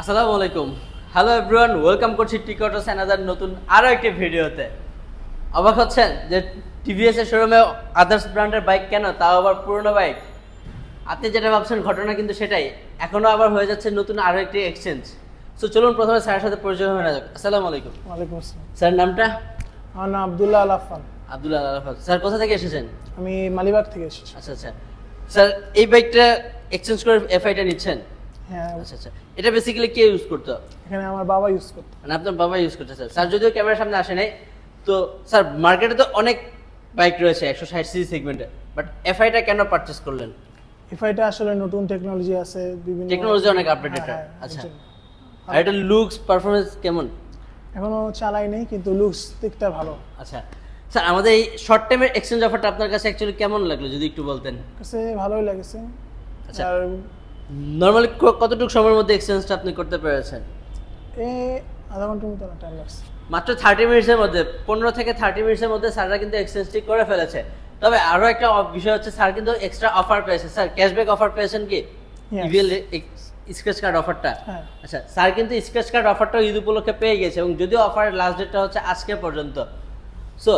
আসসালামু আলাইকুম। Hello everyone welcome করছি টিকটস অ্যানাদার নতুন আরও একটি ভিডিওতে। অবাক হচ্ছেন যে টিভিএস এর শোরুমে আদার্স ব্র্যান্ডের বাইক কেন তাও আবার পুরনো বাইক আপনি যেটা ভাবছেন ঘটনা কিন্তু সেটাই। এখনও আবার হয়ে যাচ্ছে নতুন আরও একটি এক্সচেঞ্জ সো চলুন প্রথমে স্যারের সাথে পরিচয় হয়ে যাক। আসসালামু আলাইকুম। ওয়ালাইকুম আসসালাম। স্যার নামটা? আমার নাম আবদুল্লাহ আল আফান আব্দুল্লাহ আলাফাত স্যার কোথা থেকে এসেছেন? আমি মালিবাগ থেকে এসেছি। আচ্ছা আচ্ছা। স্যার এই বাইকটা এক্সচেঞ্জ করে এফআইটা নিচ্ছেন? হ্যাঁ। আচ্ছা আচ্ছা। এটা বেসিক্যালি কে ইউজ করতো? এখানে আমার বাবা ইউজ করতো। মানে আপনার বাবা ইউজ করতেছে স্যার স্যার যদিও ক্যামেরার সামনে আসে নাই তো স্যার মার্কেটে তো অনেক বাইক রয়েছে একশো ষাট সিসি সেগমেন্টে বাট এফআইটা কেন পারচেস করলেন? এফআইটা আসলে নতুন টেকনোলজি আছে বিভিন্ন টেকনোলজি অনেক আপডেটেড হ্যাঁ, হ্যাঁ, আচ্ছা। আর এটা লুকস পারফরমেন্স কেমন? এখনও চালাই নেই কিন্তু লুকস দিকটা ভালো। আচ্ছা। স্যার আমাদের এই শর্ট টাইমের এক্সচেঞ্জ অফারটা আপনার কাছে অ্যাকচুয়ালি কেমন লাগল যদি একটু বলতেন? কাছে ভালোই লাগেছে। আচ্ছা। নর্মালি কতটুকু সময়ের মধ্যে এক্সচেঞ্জটা আপনি করতে পেরেছেন? এ আধা ঘণ্টার মতো টাইম লাগছে। মাত্র থার্টি মিনিটসের মধ্যে পনেরো থেকে থার্টি মিনিটসের মধ্যে স্যাররা কিন্তু এক্সচেঞ্জটি করে ফেলেছে। তবে আরও একটা বিষয় হচ্ছে স্যার কিন্তু এক্সট্রা অফার পেয়েছে। স্যার ক্যাশব্যাক অফার পেয়েছেন কি. ইভিএল স্ক্র্যাচ কার্ড অফারটা আচ্ছা স্যার কিন্তু স্ক্র্যাচ কার্ড অফারটাও ঈদ উপলক্ষে পেয়ে গেছে এবং যদিও অফারের লাস্ট ডেটটা হচ্ছে আজকে পর্যন্ত। সো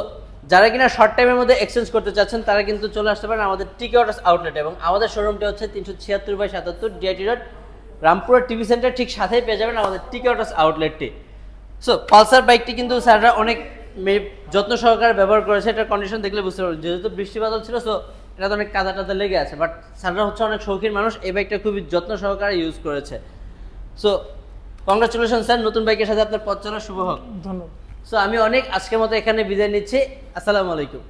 যারা কিনা শর্ট টাইমের মধ্যে এক্সচেঞ্জ করতে চাচ্ছেন, তারা কিন্তু চলে আসতে পারেন আমাদের টিকেটাস আউটলেট এবং আমাদের শোরুমটি হচ্ছে তিনশো ছিয়াত্তর বাই সাতাত্তর DIT road Rampura TV centre ঠিক সাথেই পেয়ে যাবেন আমাদের টিকেটাস আউটলেটটি সো পালসার বাইকটি কিন্তু স্যাররা অনেক যত্ন সহকারে ব্যবহার করেছে, এটার কন্ডিশন দেখলে বুঝতে পারবেন। যেহেতু বৃষ্টি বাদল ছিল সো এটা তো অনেক কাদা টাদা লেগে আছে বাট স্যাররা হচ্ছে অনেক শৌখিন মানুষ, এই বাইকটা খুবই যত্ন সহকারে ইউজ করেছে। So congratulation sir. নতুন বাইকের সাথে আপনার পথ চলা শুভ হোক। ধন্যবাদ। সো আমি অনেক আজকের মতো এখানে বিদায় নিচ্ছি। আসসালামু আলাইকুম।